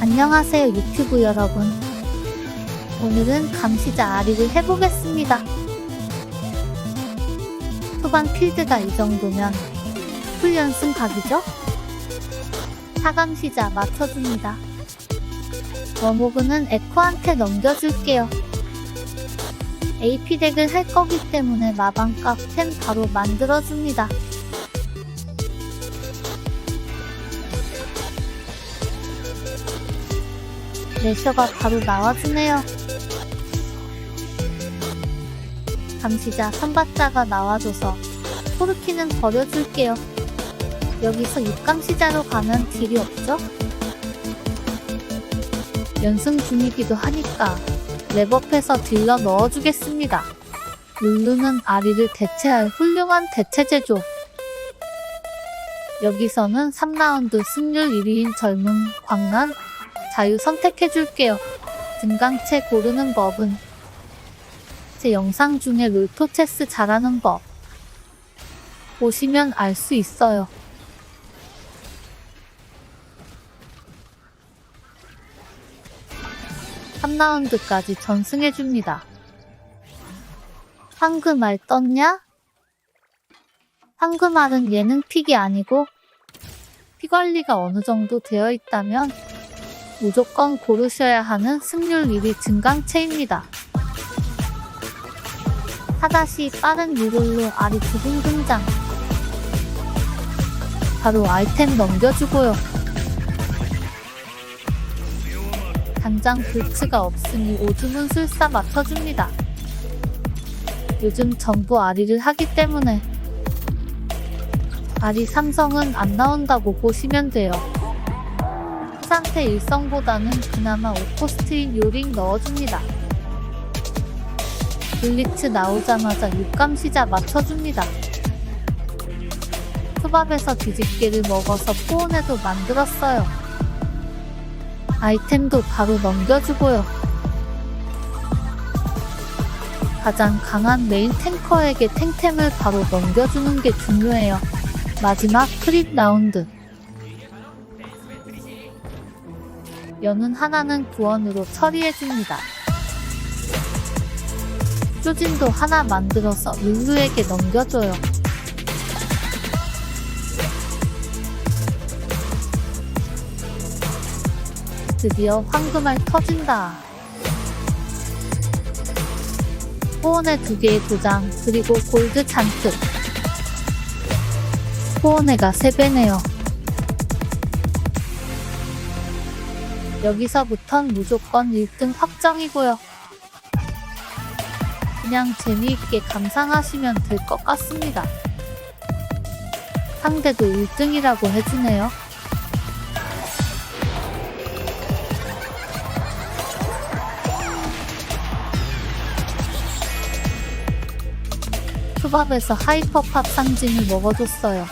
안녕하세요 유튜브 여러분. 오늘은 감시자 아리를 해보겠습니다. 초반 필드가 이 정도면 훈련 승 각이죠? 사감시자 맞춰줍니다. 워모그는 에코한테 넘겨줄게요. AP 덱을 할 거기 때문에 마방값 템 바로 만들어줍니다. 레셔가 바로 나와주네요. 감시자 선받자가 나와줘서 포르키는 버려줄게요. 여기서 육감시자로 가면 딜이 없죠? 연승 중이기도 하니까 랩업해서 딜러 넣어주겠습니다. 룰루는 아리를 대체할 훌륭한 대체제죠. 여기서는 3라운드 승률 1위인 젊은 광란 자유 선택해줄게요. 등강체 고르는 법은 제 영상 중에 롤토 체스 잘하는 법 보시면 알 수 있어요. 삼라운드까지 전승해줍니다. 황금알 떴냐? 황금알은 예능 픽이 아니고 피 관리가 어느 정도 되어 있다면 무조건 고르셔야 하는 승률 1위 증강체입니다. 하다시 빠른 유rol로 알이 두분 등장. 바로 아이템 넘겨주고요. 당장 불츠가 없으니 오줌은 술사 맞춰줍니다. 요즘 전부 아리를 하기 때문에 아리 삼성은 안 나온다고 보시면 돼요. 상태 일성보다는 그나마 오코스트인 요링 넣어줍니다. 블리츠 나오자마자 육감 시자 맞춰줍니다. 초밥에서 뒤집개를 먹어서 포온에도 만들었어요. 아이템도 바로 넘겨주고요. 가장 강한 메인 탱커에게 탱템을 바로 넘겨주는 게 중요해요. 마지막 크립 라운드. 연운 하나는 구원으로 처리해줍니다. 쪼진도 하나 만들어서 룰루에게 넘겨줘요. 드디어 황금알 터진다. 호원의 두 개의 도장, 그리고 골드 잔뜩. 호원회가 3배네요. 여기서부턴 무조건 1등 확정이고요. 그냥 재미있게 감상하시면 될 것 같습니다. 상대도 1등이라고 해주네요. 초밥에서 하이퍼팝 상징을 먹어줬어요.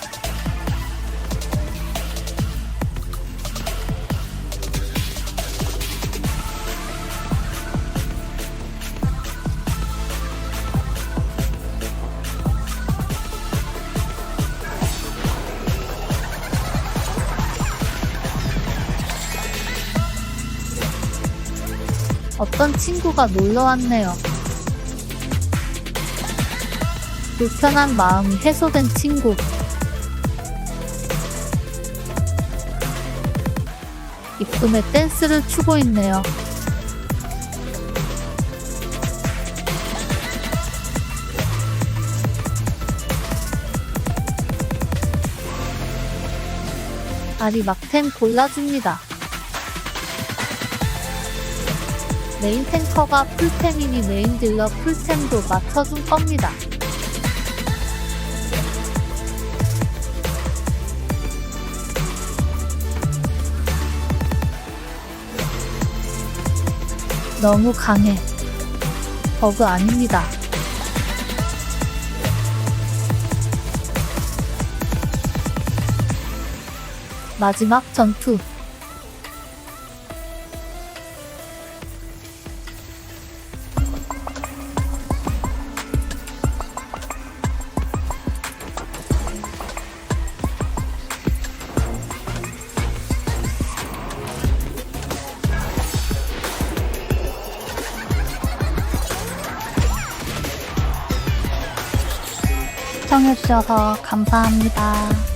어떤 친구가 놀러 왔네요. 불편한 마음이 해소된 친구. 이쁨의 댄스를 추고 있네요. 아리 막템 골라줍니다. 메인 탱커가 풀템이니 메인 딜러 풀템도 맞춰준 겁니다. 너무 강해. 버그 아닙니다. 마지막 전투. 시청해주셔서 감사합니다.